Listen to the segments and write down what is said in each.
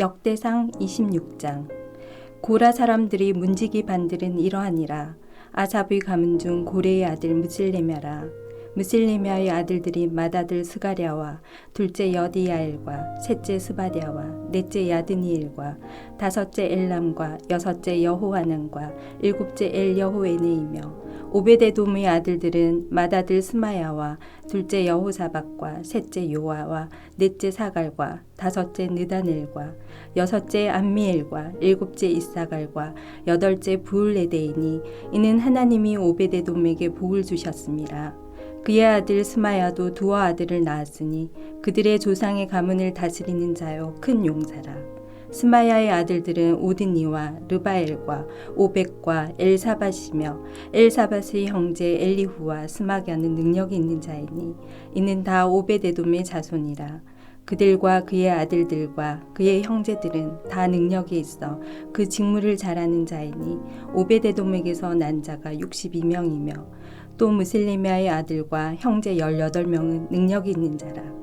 역대상 26장. 고라 사람들이 문지기 반들은 이러하니라. 아삽의 가문 중 고레의 아들 무슬레며라 무슬레며의 아들들이 맏아들 스가랴와 둘째 여디야엘과 셋째 스바랴와 넷째 야드니엘과 다섯째 엘람과 여섯째 여호하난과 일곱째 엘여호에네이며 오베데돔의 아들들은 맏아들 스마야와 둘째 여호사박과 셋째 요아와 넷째 사갈과 다섯째 느다넬과 여섯째 암미엘과 일곱째 이사갈과 여덟째 부울레데이니 이는 하나님이 오베데돔에게 복을 주셨습니다. 그의 아들 스마야도 두어 아들을 낳았으니 그들의 조상의 가문을 다스리는 자요 큰 용사라. 스마야의 아들들은 오드니와 르바엘과 오백과 엘사밧이며 엘사밧의 형제 엘리후와 스마갸는 능력이 있는 자이니 이는 다 오베데돔의 자손이라. 그들과 그의 아들들과 그의 형제들은 다 능력이 있어 그 직무를 잘하는 자이니 오베데돔에게서 난 자가 62명이며 또 무슬리미아의 아들과 형제 18명은 능력이 있는 자라.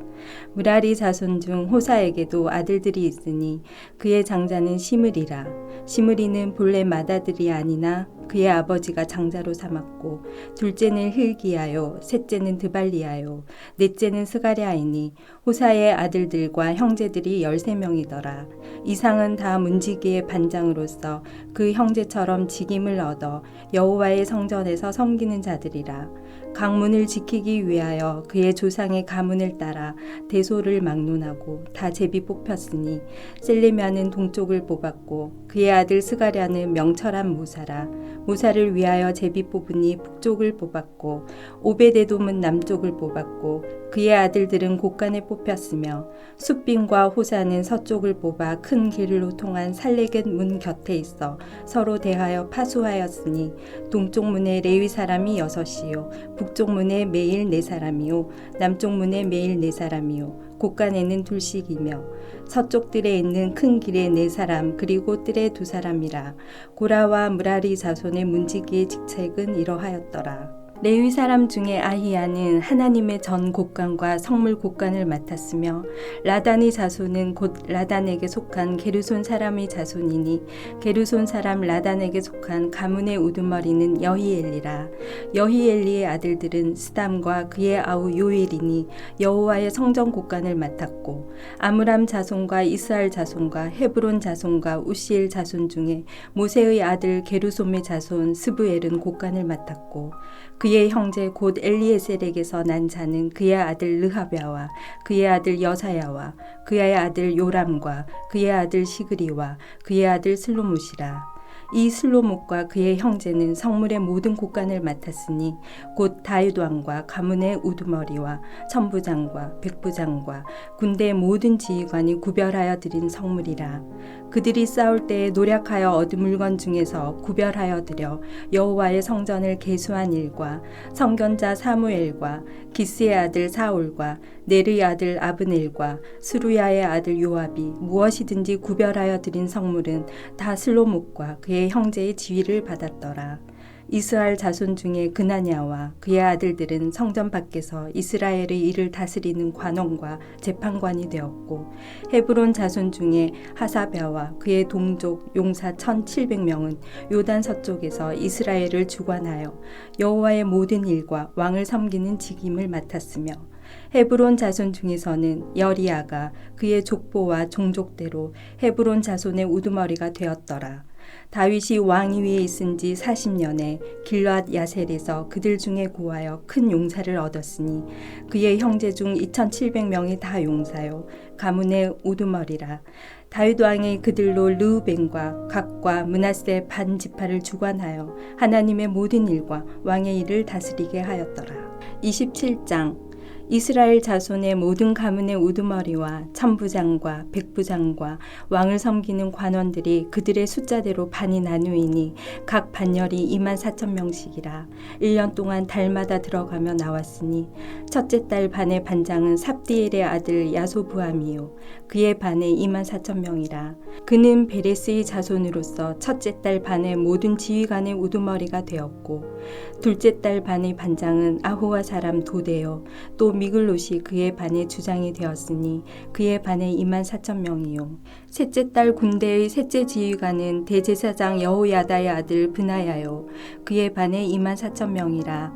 무라리 자손 중 호사에게도 아들들이 있으니 그의 장자는 시므리라. 시므리는 본래 맏아들이 아니나 그의 아버지가 장자로 삼았고 둘째는 힐기야요 셋째는 드발리야요 넷째는 스가랴이니 호사의 아들들과 형제들이 열세 명이더라 이상은 다 문지기의 반장으로서 그 형제처럼 직임을 얻어 여호와의 성전에서 섬기는 자들이라 강문을 지키기 위하여 그의 조상의 가문을 따라 대소를 막론하고 다 제비 뽑혔으니 셀레미아는 동쪽을 뽑았고 그의 아들 스가랴는 명철한 모사라 모사를 위하여 제비 뽑으니 북쪽을 뽑았고 오베데돔은 남쪽을 뽑았고 그의 아들들은 곳간에 뽑혔으며 숫빈과 호사는 서쪽을 뽑아 큰 길로 통한 살레겟 문 곁에 있어 서로 대하여 파수하였으니 동쪽 문에 레위 사람이 여섯이요 북쪽 문에 매일 네 사람이요 남쪽 문에 매일 네 사람이요 곳간에는 둘씩이며 서쪽 뜰에 있는 큰 길에 네 사람 그리고 뜰에 두 사람이라 고라와 무라리 자손의 문지기의 직책은 이러하였더라. 레위 사람 중에 아히야는 하나님의 전 곳간과 성물 곳간을 맡았으며 라단의 자손은 곧 라단에게 속한 게르손 사람의 자손이니 게르손 사람 라단에게 속한 가문의 우두머리는 여히엘리라. 여히엘리의 아들들은 스담과 그의 아우 요엘이니 여호와의 성전 곳간을 맡았고 아므람 자손과 이스라엘 자손과 헤브론 자손과 우시엘 자손 중에 모세의 아들 게르솜의 자손 스브엘은 곳간을 맡았고 그의 형제 곧 엘리에셀에게서 난 자는 그의 아들 르하베와 그의 아들 여사야와 그의 아들 요람과 그의 아들 시그리와 그의 아들 슬로무시라. 이 슬로목과 그의 형제는 성물의 모든 곳간을 맡았으니 곧 다윗 왕과 가문의 우두머리와 천부장과 백부장과 군대의 모든 지휘관이 구별하여 드린 성물이라 그들이 싸울 때에 노력하여 얻은 물건 중에서 구별하여 드려 여호와의 성전을 개수한 일과 성견자 사무엘과 기스의 아들 사울과 네르의 아들 아브넬과 수루야의 아들 요압이 무엇이든지 구별하여 드린 성물은 다 슬로목과 그의 형제의 지위를 받았더라. 이스라엘 자손 중에 그나냐와 그의 아들들은 성전 밖에서 이스라엘의 일을 다스리는 관원과 재판관이 되었고 헤브론 자손 중에 하사베와 그의 동족 용사 1700명은 요단 서쪽에서 이스라엘을 주관하여 여호와의 모든 일과 왕을 섬기는 직임을 맡았으며 헤브론 자손 중에서는 여리아가 그의 족보와 종족대로 헤브론 자손의 우두머리가 되었더라. 다윗이 왕위 위에 있은 지 40년에 길앗 야셀에서 그들 중에 구하여 큰 용사를 얻었으니 그의 형제 중 2700명이 다 용사요. 가문의 우두머리라. 다윗 왕이 그들로 르우벤과 각과 문하세 반 지파를 주관하여 하나님의 모든 일과 왕의 일을 다스리게 하였더라. 27장 이스라엘 자손의 모든 가문의 우두머리와 천부장과 백부장과 왕을 섬기는 관원들이 그들의 숫자대로 반이 나누이니 각 반열이 2만 4천 명씩이라 1년 동안 달마다 들어가며 나왔으니 첫째 달 반의 반장은 삽디엘의 아들 야소부함이요. 그의 반에 2만 4천 명이라 그는 베레스의 자손으로서 첫째 달 반의 모든 지휘관의 우두머리가 되었고 둘째 달 반의 반장은 아호와 사람 도데요 또 미글롯이 그의 반의 주장이 되었으니 그의 반에 2만 4천 명이요. 셋째 딸 군대의 셋째 지휘관은 대제사장 여호야다의 아들 브나야요. 그의 반에 2만 4천 명이라.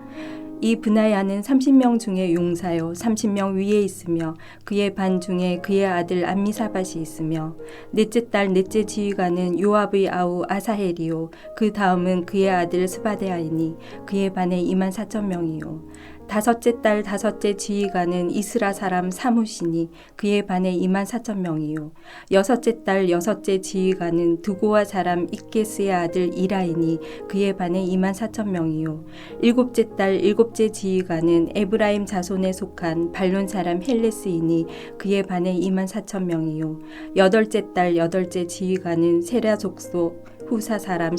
이 브나야는 30명 중에 용사요 30명 위에 있으며 그의 반 중에 그의 아들 암미사밭이 있으며 넷째 딸 넷째 지휘관은 요압의 아우 아사헬이요 그 다음은 그의 아들 스바데아이니 그의 반에 2만 4천 명이요 다섯째 딸 다섯째 지휘관은 이스라 사람 사무시니 그의 반에 2만 4천 명이요. 여섯째 딸 여섯째 지휘관은 두고와 사람 이케스의 아들 이라이니 그의 반에 2만 4천 명이요. 일곱째 딸 일곱째 지휘관은 에브라임 자손에 속한 발론 사람 헬레스이니 그의 반에 2만 4천 명이요. 여덟째 딸 여덟째 지휘관은 세라 족속 후사 사람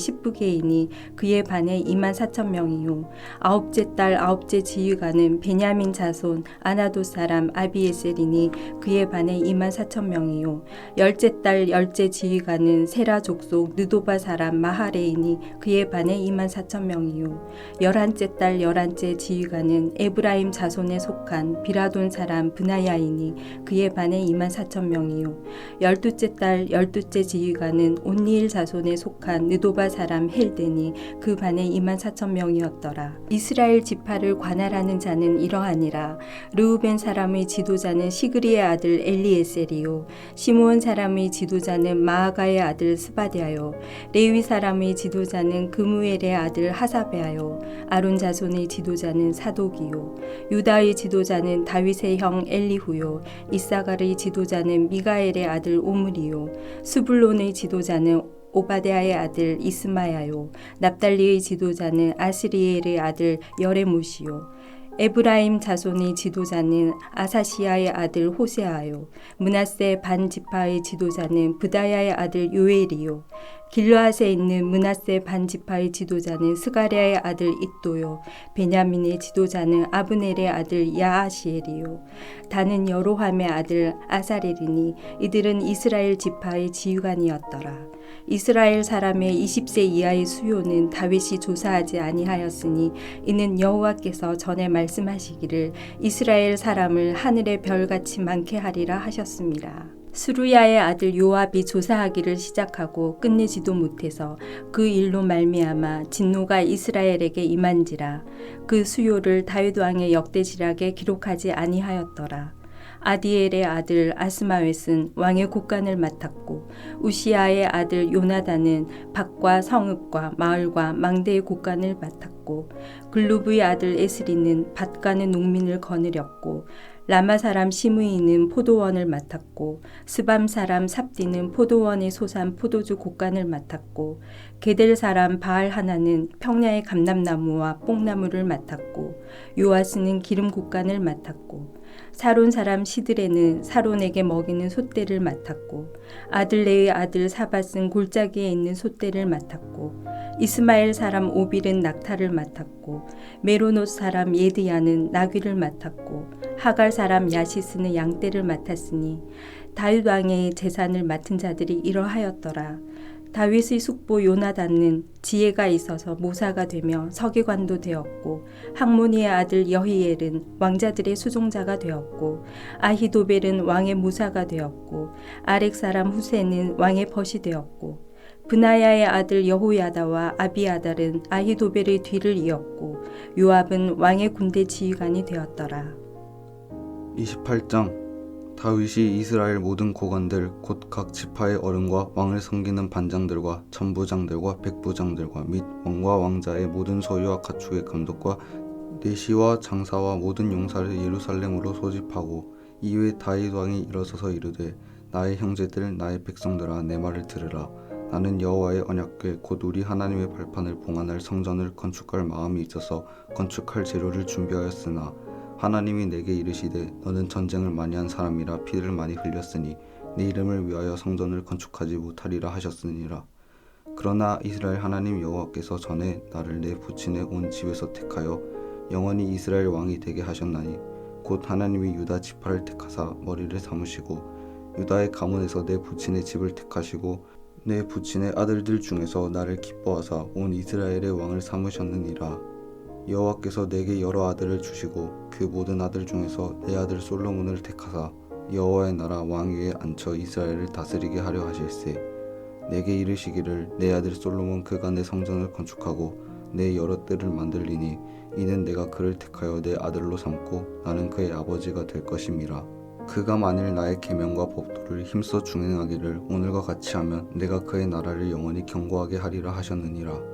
그의 반에 2만 4천 명이요. 아홉째 딸 아홉째 지휘관은 베냐민 자손 아나도 사람 아비에셀이니 그의 반에 2만 4천 명이요. 열째 딸 열째 지휘관은 세라 족속 느도바 사람 마하레이니 그의 반에 2만 4천 명이요. 열한째 딸 열한째 지휘관은 에브라임 자손에 속한 비라돈 사람 브나야이니 그의 반에 2만 4천 명이요. 열두째 딸 열두째 지휘관은 온니일 자손에 속한 느도바 사람 헬데니 그 반에 2만 4천 명이었더라. 이스라엘 지파를 관할하는 자는 이러하니라. 르우벤 사람의 지도자는 시그리의 아들 엘리에셀이요. 시므온 사람의 지도자는 마아가의 아들 스바디아요. 레위 사람의 지도자는 그무엘의 아들 하사베아요. 아론 자손의 지도자는 사독이요. 유다의 지도자는 다윗의 형 엘리후요. 이사갈의 지도자는 미가엘의 아들 오므리요. 수블론의 지도자는 오바데아의 아들 이스마야요. 납달리의 지도자는 아스리엘의 아들 여레못이요. 에브라임 자손의 지도자는 아사시아의 아들 호세아요. 문하세 반 지파의 지도자는 부다야의 아들 요엘이요. 길르앗에 있는 문하세 반 지파의 지도자는 스가랴의 아들 이또요. 베냐민의 지도자는 아브넬의 아들 야아시엘이요. 다는 여로함의 아들 아사렐이니 이들은 이스라엘 지파의 지휘관이었더라. 이스라엘 사람의 20세 이하의 수요는 다윗이 조사하지 아니하였으니 이는 여호와께서 전에 말씀하시기를 이스라엘 사람을 하늘의 별같이 많게 하리라 하셨습니다. 수루야의 아들 요압이 조사하기를 시작하고 끝내지도 못해서 그 일로 말미암아 진노가 이스라엘에게 임한지라 그 수요를 다윗 왕의 역대지락에 기록하지 아니하였더라. 아디엘의 아들 아스마웻은 왕의 국관을 맡았고 우시아의 아들 요나단은 밭과 성읍과 마을과 망대의 국관을 맡았고 글루브의 아들 에스리는 밭가는 농민을 거느렸고 라마 사람 시므이는 포도원을 맡았고 스밤 사람 삽디는 포도원의 소산 포도주 곡간을 맡았고 게델 사람 바알 하나는 평야의 감람나무와 뽕나무를 맡았고 요아스는 기름 곡간을 맡았고 사론 사람 시드레는 사론에게 먹이는 솥대를 맡았고 아들레의 아들 사밧은 골짜기에 있는 솥대를 맡았고 이스마엘 사람 오빌은 낙타를 맡았고 메로노 사람 예드야는 나귀를 맡았고 하갈 사람 야시스는 양떼를 맡았으니 다윗 왕의 재산을 맡은 자들이 이러하였더라. 다윗의 숙보 요나단은 지혜가 있어서 모사가 되며 서기관도 되었고 학모니의 아들 여히엘은 왕자들의 수종자가 되었고 아히도벨은 왕의 무사가 되었고 아렉 사람 후세는 왕의 벗이 되었고 브나야의 아들 여호야다와 아비아달은 아히도벨의 뒤를 이었고 요압은 왕의 군대 지휘관이 되었더라. 28장 다윗이 이스라엘 모든 고관들 곧 각 지파의 어른과 왕을 섬기는 반장들과 천부장들과 백부장들과 및 왕과 왕자의 모든 소유와 가축의 감독과 내시와 장사와 모든 용사를 예루살렘으로 소집하고 이후에 다윗 왕이 일어서서 이르되 나의 형제들 나의 백성들아 내 말을 들으라. 나는 여호와의 언약궤 곧 우리 하나님의 발판을 봉안할 성전을 건축할 마음이 있어서 건축할 재료를 준비하였으나 하나님이 내게 이르시되 너는 전쟁을 많이 한 사람이라 피를 많이 흘렸으니 내 이름을 위하여 성전을 건축하지 못하리라 하셨으니라. 그러나 이스라엘 하나님 여호와께서 전에 나를 내 부친의 온 집에서 택하여 영원히 이스라엘 왕이 되게 하셨나니 곧 하나님이 유다 지파를 택하사 머리를 삼으시고 유다의 가문에서 내 부친의 집을 택하시고 내 부친의 아들들 중에서 나를 기뻐하사 온 이스라엘의 왕을 삼으셨느니라 여호와께서 내게 여러 아들을 주시고 그 모든 아들 중에서 내 아들 솔로몬을 택하사 여호와의 나라 왕 위에 앉혀 이스라엘을 다스리게 하려 하실세. 내게 이르시기를 내 아들 솔로몬 그가 내 성전을 건축하고 내 여러 뜰을 만들리니 이는 내가 그를 택하여 내 아들로 삼고 나는 그의 아버지가 될 것임이라. 그가 만일 나의 계명과 법도를 힘써 준행하기를 오늘과 같이 하면 내가 그의 나라를 영원히 경고하게 하리라 하셨느니라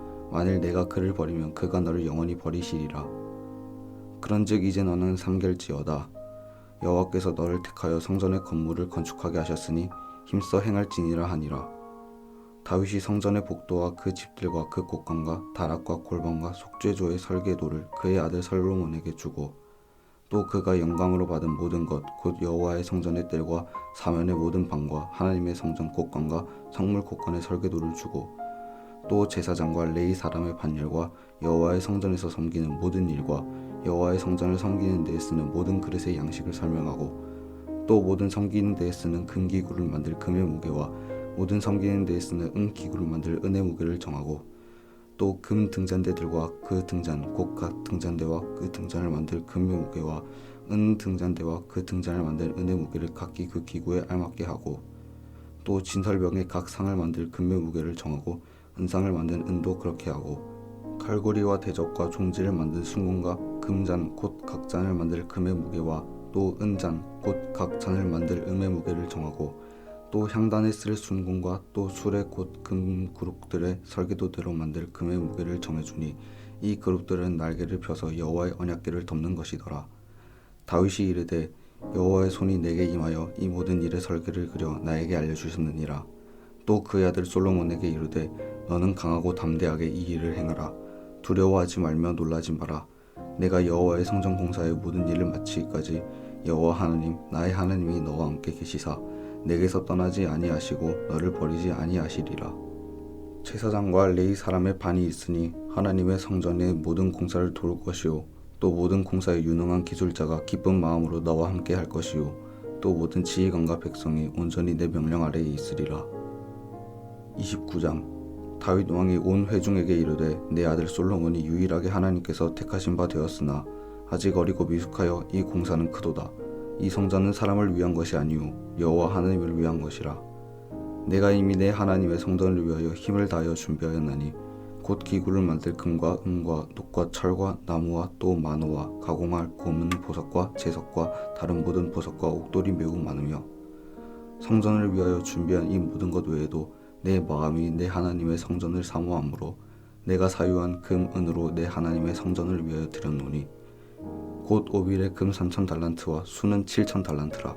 만일 내가 그를 버리면 그가 너를 영원히 버리시리라. 그런즉 이제 너는 삼결지어다. 여호와께서 너를 택하여 성전의 건물을 건축하게 하셨으니 힘써 행할지니라 하니라. 다윗이 성전의 복도와 그 집들과 그 곳간과 다락과 골방과 속죄조의 설계도를 그의 아들 솔로몬에게 주고 또 그가 영광으로 받은 모든 것 곧 여호와의 성전의 뜰과 사면의 모든 방과 하나님의 성전 곳간과 성물 곳간의 설계도를 주고 또 제사장과 레이 사람의 반열과 여호와의 성전에서 섬기는 모든 일과 여호와의 성전을 섬기는 데에 쓰는 모든 그릇의 양식을 설명하고 또 모든 섬기는 데에 쓰는 금기구를 만들 금의 무게와 모든 섬기는 데에 쓰는 은기구를 만들 은의 무게를 정하고 또 금 등잔대들과 그 등잔 곧 각 등잔대와 그 등잔을 만들 금의 무게와 은 등잔대와 그 등잔을 만들 은의 무게를 각기 그 기구에 알맞게 하고 또 진설병에 각 상을 만들 금의 무게를 정하고 은상을 만든 은도 그렇게 하고 칼고리와 대접과 종지를 만든 순금과 금잔 곧 각 잔을 만들 금의 무게와 또 은잔 곧 각 잔을 만들 음의 무게를 정하고 또 향단에 쓸 순금과 또 술의 곧 금 그룹들의 설계도대로 만들 금의 무게를 정해주니 이 그룹들은 날개를 펴서 여호와의 언약궤를 덮는 것이더라. 다윗이 이르되 여호와의 손이 내게 임하여 이 모든 일의 설계를 그려 나에게 알려주셨느니라. 또 그의 아들 솔로몬에게 이르되 너는 강하고 담대하게 이 일을 행하라. 두려워하지 말며 놀라지 마라. 내가 여호와의 성전 공사의 모든 일을 마치기까지 여호와 하나님 나의 하나님이 너와 함께 계시사 내게서 떠나지 아니하시고 너를 버리지 아니하시리라. 제사장과 레이 사람의 반이 있으니 하나님의 성전의 모든 공사를 도울 것이요 또 모든 공사에 유능한 기술자가 기쁜 마음으로 너와 함께 할 것이요 또 모든 지휘관과 백성이 온전히 내 명령 아래에 있으리라. 29장 다윗 왕이 온 회중에게 이르되 내 아들 솔로몬이 유일하게 하나님께서 택하신 바 되었으나 아직 어리고 미숙하여 이 공사는 크도다. 이 성전은 사람을 위한 것이 아니요 여호와 하나님을 위한 것이라. 내가 이미 내 하나님의 성전을 위하여 힘을 다하여 준비하였나니 곧 기구를 만들 금과 은과 녹과 철과 나무와 또 만호와 가공할 고문 보석과 제석과 다른 모든 보석과 옥돌이 매우 많으며 성전을 위하여 준비한 이 모든 것 외에도 내 마음이 내 하나님의 성전을 사모함으로 내가 사유한 금 은으로 내 하나님의 성전을 위하여 드렸노니 곧 오빌의 금 3천 달란트와 수는 7천 달란트라.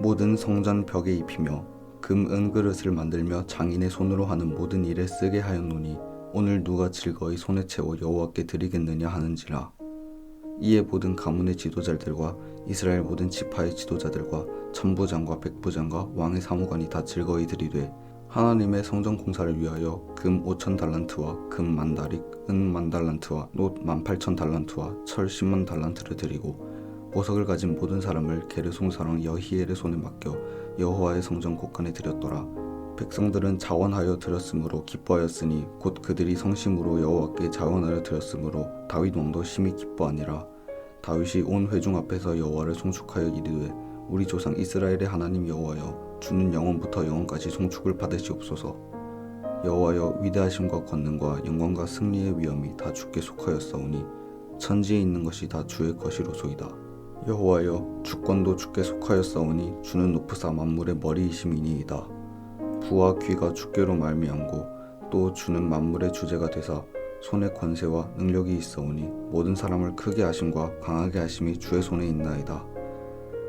모든 성전 벽에 입히며 금 은 그릇을 만들며 장인의 손으로 하는 모든 일에 쓰게 하였노니 오늘 누가 즐거이 손에 채워 여호와께 드리겠느냐 하는지라. 이에 모든 가문의 지도자들과 이스라엘 모든 지파의 지도자들과 천부장과 백부장과 왕의 사무관이 다 즐거이 드리되 하나님의 성전 공사를 위하여 금 5천 달란트와 금 만 다릭, 은 만 달란트와 놋 만 8천 달란트와 철 10만 달란트를 드리고 보석을 가진 모든 사람을 게르송 사람 여히엘의 손에 맡겨 여호와의 성전 곳간에 드렸더라. 백성들은 자원하여 드렸으므로 기뻐하였으니 곧 그들이 성심으로 여호와께 자원하여 드렸으므로 다윗 왕도 심히 기뻐하니라. 다윗이 온 회중 앞에서 여호와를 송축하여 이르되 우리 조상 이스라엘의 하나님 여호와여 주는 영원부터 영원까지 송축을 받으시옵소서. 여호와여 위대하심과 권능과 영광과 승리의 위엄이 다 주께 속하였사오니 천지에 있는 것이 다 주의 것이로소이다. 여호와여 주권도 주께 속하였사오니 주는 높으사 만물의 머리이심이니이다. 부와 귀가 주께로 말미암고 또 주는 만물의 주제가 되사 손에 권세와 능력이 있어오니 모든 사람을 크게 하심과 강하게 하심이 주의 손에 있나이다.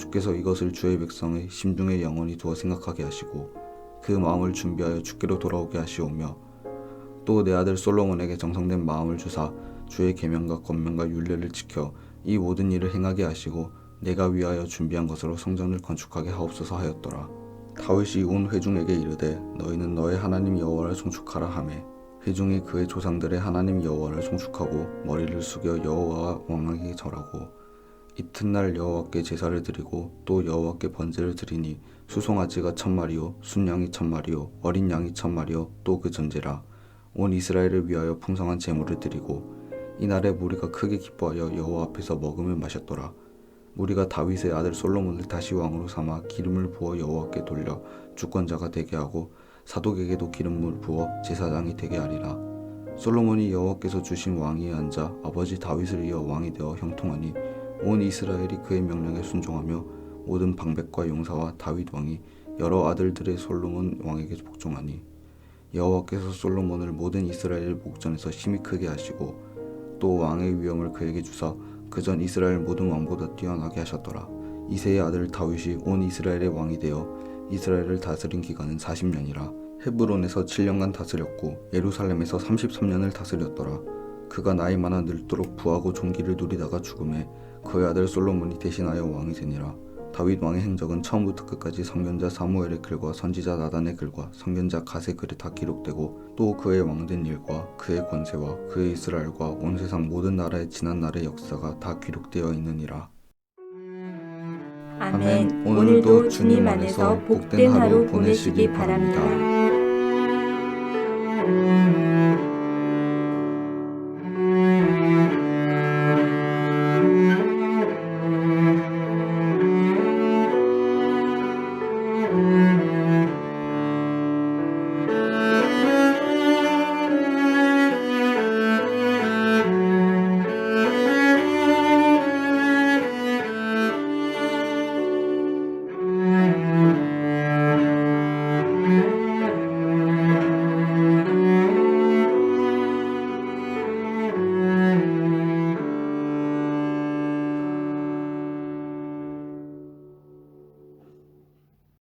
주께서 이것을 주의 백성의 심중에 영원히 두어 생각하게 하시고 그 마음을 준비하여 주께로 돌아오게 하시오며 또 내 아들 솔로몬에게 정성된 마음을 주사 주의 계명과 권명과 율례를 지켜 이 모든 일을 행하게 하시고 내가 위하여 준비한 것으로 성전을 건축하게 하옵소서 하였더라. 다윗이 온 회중에게 이르되 너희는 너의 하나님 여호와를 송축하라 하매 회중이 그의 조상들의 하나님 여호와를 송축하고 머리를 숙여 여호와와 왕에게 절하고 이튿날 여호와께 제사를 드리고 또 여호와께 번제를 드리니 수송아지가 천 마리요 순양이 천 마리요 어린 양이 천 마리요 또 그 전제라. 온 이스라엘을 위하여 풍성한 제물을 드리고 이날에 무리가 크게 기뻐하여 여호와 앞에서 먹음을 마셨더라. 무리가 다윗의 아들 솔로몬을 다시 왕으로 삼아 기름을 부어 여호와께 돌려 주권자가 되게 하고 사독에게도 기름을 부어 제사장이 되게 하리라. 솔로몬이 여호와께서 주신 왕위에 앉아 아버지 다윗을 이어 왕이 되어 형통하니 온 이스라엘이 그의 명령에 순종하며 모든 방백과 용사와 다윗 왕이 여러 아들들의 솔로몬 왕에게 복종하니 여호와께서 솔로몬을 모든 이스라엘 목전에서 심히 크게 하시고 또 왕의 위엄을 그에게 주사 그전 이스라엘 모든 왕보다 뛰어나게 하셨더라. 이세의 아들 다윗이 온 이스라엘의 왕이 되어 이스라엘을 다스린 기간은 40년이라. 헤브론에서 7년간 다스렸고 예루살렘에서 33년을 다스렸더라. 그가 나이 많아 늙도록 부하고 종기를 누리다가 죽음에 그의 아들 솔로몬이 대신하여 왕이 되니라. 다윗 왕의 행적은 처음부터 끝까지 선견자 사무엘의 글과 선지자 나단의 글과 선견자 갓의 글에 다 기록되고 또 그의 왕된 일과 그의 권세와 그의 이스라엘과 온 세상 모든 나라의 지난 날의 역사가 다 기록되어 있느니라. 아멘. 오늘도 주님 안에서 복된 하루 보내시기 바랍니다.